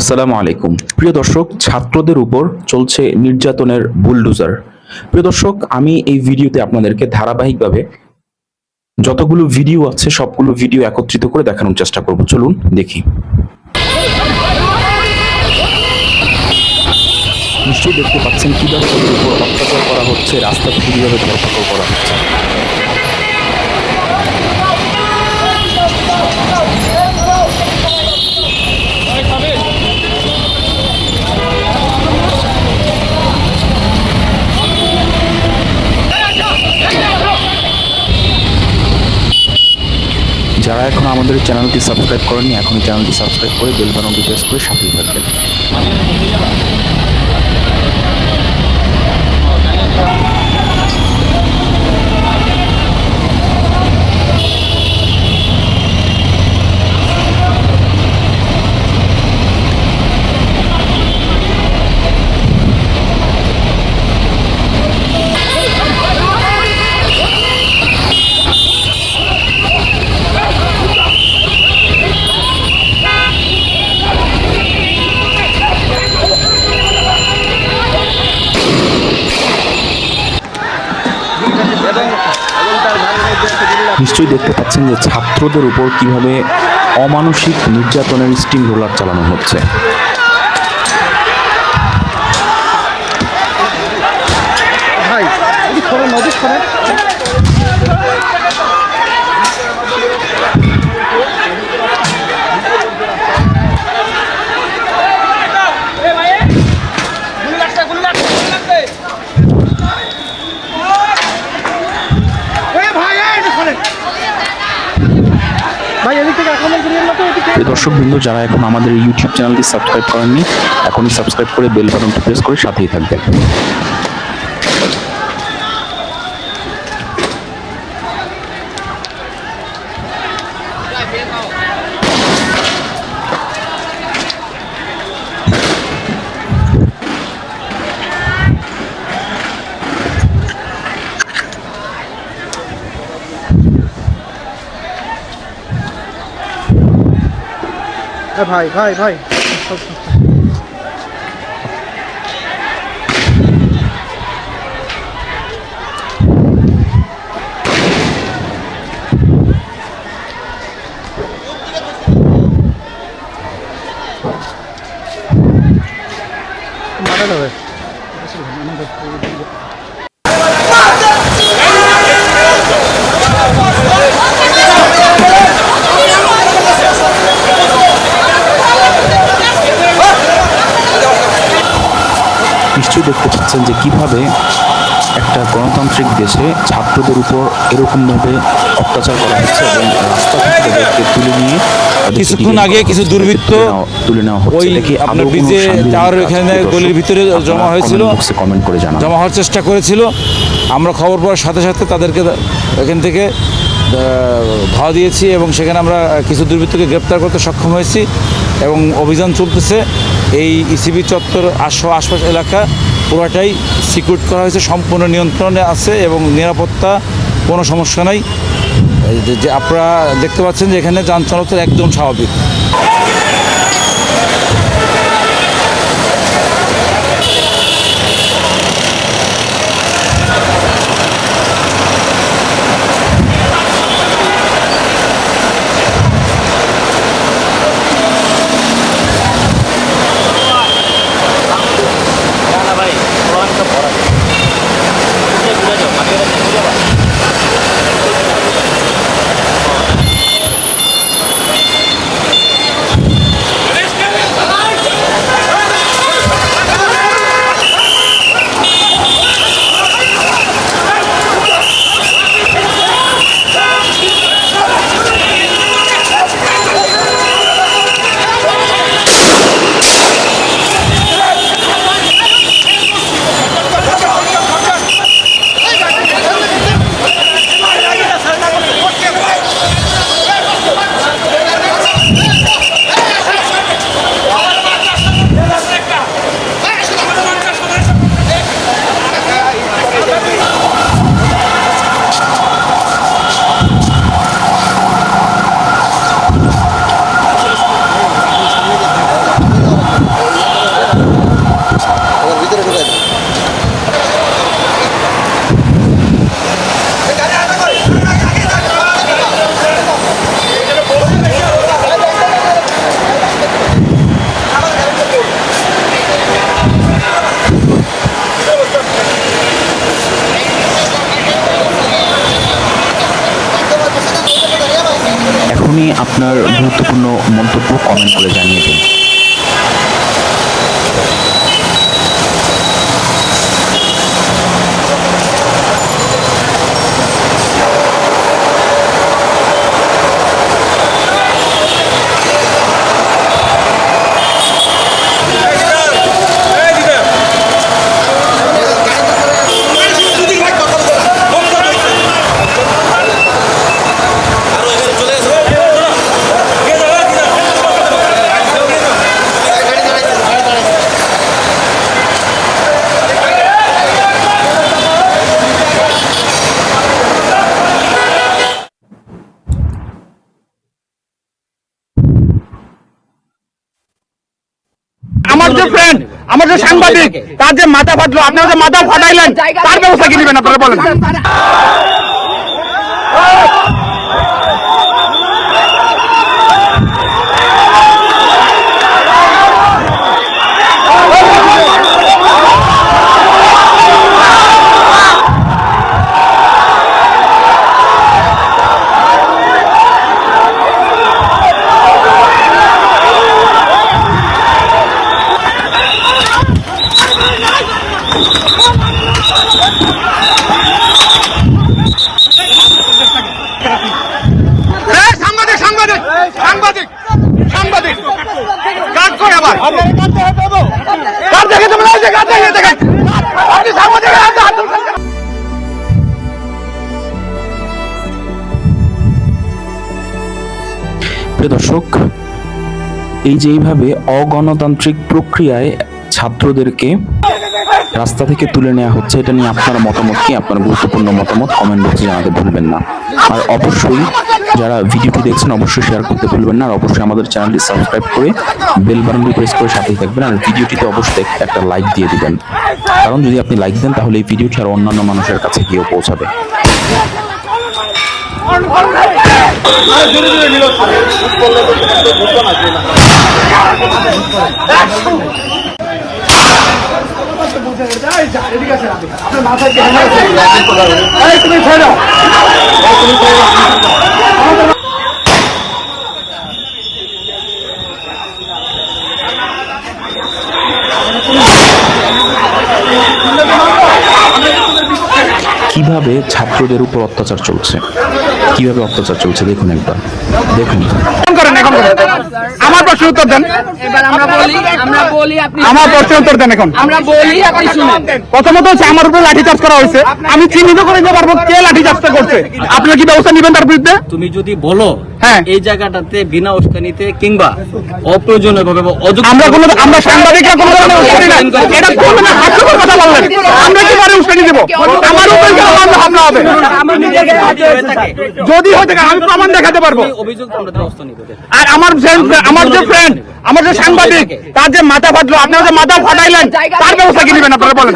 আসসালামু আলাইকুম। প্রিয় দর্শক, ছাত্রদের উপর চলছে নির্যাতনের বুলডোজার। প্রিয় দর্শক, আমি এই ভিডিওতে আপনাদেরকে ধারাবাহিকভাবে যতগুলো ভিডিও আছে, সবগুলো ভিডিও একত্রিত করে দেখানোর চেষ্টা করব। চলুন, দেখি। নিশ্চয়ই দেখতে পাচ্ছেন কীভাবে তাদের উপর অত্যাচার করা হচ্ছে, রাস্তা কীভাবে ধরপাকড় করা হচ্ছে। যারা এখন আমাদের চ্যানেলটি সাবস্ক্রাইব করেনি এখন চ্যানেলটি সাবস্ক্রাইব করে বেল বাটনটি প্রেস করে সাথেই থাকবেন। নিশ্চয়ই দেখতে পাচ্ছেন যে ছাত্রদের উপর কীভাবে অমানসিক নির্যাতনের স্টিম রোলার চালানো হচ্ছে। প্রিয় দর্শক বিন্দু যারা এখন আমাদের ইউটিউব চ্যানেলটি সাবস্ক্রাইব করেননি, এখনই সাবস্ক্রাইব করে বেল বাটনটি প্রেস করে সাথেই থাকবেন। এ ভাই ভাই ভাই মারা যাবে নিশ্চয়ই দেখতে পাচ্ছেন যে কীভাবে একটা গণতান্ত্রিক দেশে ছাত্রদের উপর এরকমভাবে অত্যাচার করা হচ্ছে এবং রাস্তা থেকে তাদেরকে তুলে নিয়ে কিছুক্ষণ আগে কিছু দুর্বৃত্ত তুলে নেওয়া- হচ্ছে। ওই কি আপনার ব্রিজে এখানে গলির ভিতরে জমা হয়েছিল। কমেন্ট করে জমা হওয়ার চেষ্টা করেছিল। আমরা খবর পাওয়ার সাথে সাথে তাদেরকে এখান থেকে ধাওয়া দিয়েছি এবং সেখানে আমরা কিছু দুর্বৃত্তকে গ্রেপ্তার করতে সক্ষম হয়েছি এবং অভিযান চলতেছে। এই ইসিবি চত্বর আশ আশপাশ এলাকা পুরাটাই সিকিউর করা হয়েছে, সম্পূর্ণ নিয়ন্ত্রণে আছে এবং নিরাপত্তা কোনো সমস্যা নাই। যে আপনারা দেখতে পাচ্ছেন যে এখানে যান চলাচল একদম স্বাভাবিক। আপনার গুরুত্বপূর্ণ মন্তব্য কমেন্ট করে জানিয়ে যে আমার যে সাংবাদিক, তার যে মাথা ফাটলো, আপনারা যে মাথা ফাটাইলেন, তার ব্যবস্থা কি নেবেন, আপনারা বলেন। দর্শক, এই যে এইভাবে অগণতান্ত্রিক প্রক্রিয়ায় ছাত্রদেরকে রাস্তা থেকে তুলে নেওয়া হচ্ছে, এটা নিয়ে আপনার মতামত কি? আপনার গুরুত্বপূর্ণ মতামত কমেন্ট বক্সে জানাতে ভুলবেন না। আর অবশ্যই যারা ভিডিওটি দেখছেন অবশ্যই শেয়ার করতে ভুলবেন না আর অবশ্যই আমাদের চ্যানেলটি সাবস্ক্রাইব করে বেল বাটনটি প্রেস করে সাথেই থাকবেন আর ভিডিওটিতে অবশ্যই একটা লাইক দিয়ে দিবেন। কারণ যদি আপনি লাইক দেন তাহলে এই ভিডিওটি আর অন্যান্য মানুষের কাছে গিয়েও পৌঁছাবে। এই, তুমি কীভাবে ছাত্রদের উপর অত্যাচার চলছে? কীভাবে অত্যাচার চলছে? দেখুন একবার। দেখুন। আমার প্রশ্ন উত্তর দেন। আমরা বলি আমরা বলি আপনি আমার প্রশ্ন উত্তর দেন এখন। আমরা বলি আপনি শুনুন। প্রথমত হচ্ছে আমার উপর লাঠি চার্জ করা হয়েছে। আমি চিহ্নিত করে দিতে পারব কে লাঠি চাষটা করছে। আপনি কি ব্যবস্থা নেবেন তার বিরুদ্ধে? তুমি যদি বলো হ্যাঁ। এই জায়গাটাতে বিনা উস্কানিতে কিংবা অপ্রয়োজনীয় ভাবে আমরা কোনো আমরা সাংবাদিকরা কোনো ধরনের উস্কানি নাই এটা কোন না। হাস্যকর কথা বললেন আমরা কি পারে উস্কানি দেব? আমার উপরে কেন মামলা হামলা হবে? যদি হয়ে থাকে, যদি থাকে আমি প্রমাণ দেখাতে পারব। অভিযোগ আমরা ব্যবস্থা নিব। আর আমার আমার যে ফ্রেন্ড আমার যে সাংবাদিক তার যে মাথা ফাটলো আপনারা যে মাথা ফাটাইলেন তার ব্যবস্থা কি নেবেন আপনারা বলেন?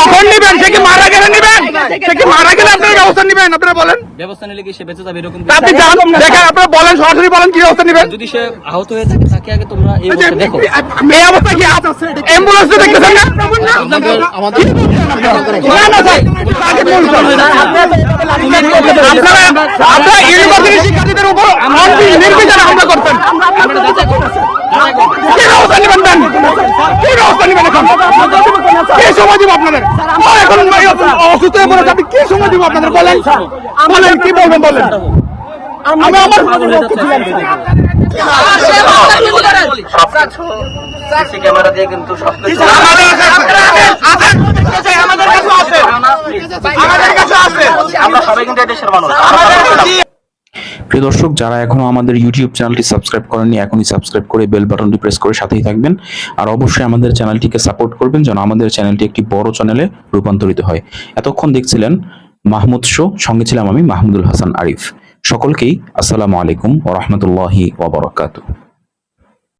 কখন নেবেন? সে কি মারা গেলে নেবেন? সে কি মারা গেলে আপনারা ব্যবস্থা নেবেন? আপনারা বলেন। ব্যবস্থা নিলে কি সে বেঁচে যাবে এরকম আপনি যান দেখেন আপনারা বলেন সরাসরি বলেন কি ব্যবস্থা নেবেন। যদি সে আহত হয়ে থাকে তাকে আগে তোমরা এই অবস্থা দেখো। মেয়ে অবস্থা কি অ্যাম্বুলেন্স দেখতেছেন না? আমাদের না না স্যার তাকে বলুন আপনারা আপনারা ইউনিভার্সিটি শিক্ষার্থীদের উপর নির্বিচারে হামলা করছেন। কি ব্যবস্থা নেবেন কি ব্যবস্থা নেবেন এখন? কি সময় দিব আপনাদের? এখন অসুস্থ হয়ে পড়েছে আপনি কি সময় দিব আপনাদের? বলেন। বলেন কি বলবেন বলেন। আমি আমার সিসি ক্যামেরা দিয়ে কিন্তু সবকিছু আমাদের কাছে আছে আমাদের কাছে আছে। আমাদের কাছে আছে। আমরা সবাই কিন্তু দেশের মানুষ। প্রিয় দর্শক, যারা এখনও আমাদের ইউটিউব চ্যানেলটি সাবস্ক্রাইব করেননি, এখনই সাবস্ক্রাইব করে বেল বাটনটি প্রেস করে সাথেই থাকবেন। আর অবশ্যই আমাদের চ্যানেলটিকে সাপোর্ট করবেন যেন আমাদের চ্যানেলটি একটি বড় চ্যানেলে রূপান্তরিত হয়। এতক্ষণ দেখছিলেন মাহমুদ শো সঙ্গে ছিলাম আমি মাহমুদুল হাসান আরিফ। সকলকেই আসসালামু আলাইকুম ও রহমতুল্লাহি ওবরাকাতুহ